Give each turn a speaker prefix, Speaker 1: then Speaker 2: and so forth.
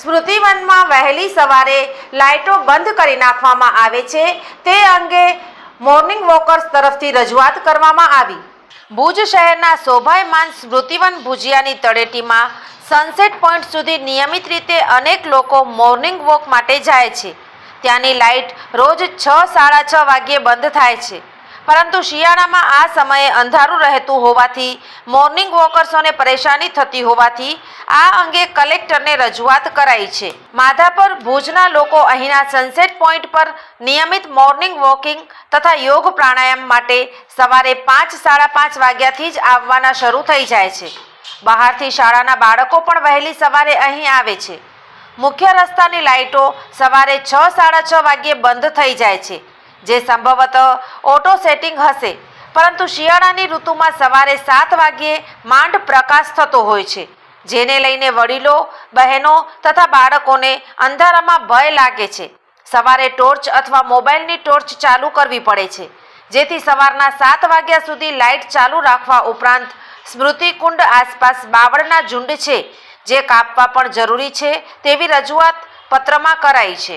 Speaker 1: સ્મૃતિવનમાં વહેલી સવારે લાઇટો બંધ કરી નાખવામાં આવે છે. તે અંગે મોર્નિંગ વોકર્સ તરફથી રજૂઆત કરવામાં આવી. ભુજ શહેરના શોભાયમાન સ્મૃતિવન ભુજિયાની તળેટીમાં સનસેટ પોઈન્ટ સુધી નિયમિત રીતે અનેક લોકો મોર્નિંગ વોક માટે જાય છે. ત્યાંની લાઇટ રોજ છ સાડા છ વાગ્યે બંધ થાય છે. પરંતુ શિયાળામાં આ સમયે અંધારું રહેતું હોવાથી મોર્નિંગ વોકર્સોને પરેશાની થતી હોવાથી, આ અંગે કલેક્ટરને રજૂઆત કરાઈ છે. માધાપર ભુજના લોકો અહીંના સનસેટ પોઈન્ટ પર નિયમિત મોર્નિંગ વોકિંગ તથા યોગ પ્રાણાયામ માટે સવારે પાંચ, સાડા પાંચ વાગ્યાથી જ આવવાના શરૂ થઈ જાય છે. બહારથી શાળાના બાળકો પણ વહેલી સવારે અહીં આવે છે. મુખ્ય રસ્તાની લાઇટો સવારે છ, સાડા છ વાગ્યે બંધ થઈ જાય છે. જે સંભવત ઓટો સેટિંગ હશે. પરંતુ શિયાળાની ઋતુમાં સવારે સાત વાગ્યે માંડ પ્રકાશ થતો હોય છે, જેને લઈને વડીલો, બહેનો તથા બાળકોને અંધારામાં ભય લાગે છે. સવારે ટોર્ચ અથવા મોબાઈલની ટોર્ચ ચાલુ કરવી પડે છે, જેથી સવારના સાત વાગ્યા સુધી લાઇટ ચાલુ રાખવા ઉપરાંત સ્મૃતિકુંડ આસપાસ બાવળના ઝુંડ છે, જે કાપવા પણ જરૂરી છે તેવી રજૂઆત પત્રમાં કરાઈ છે.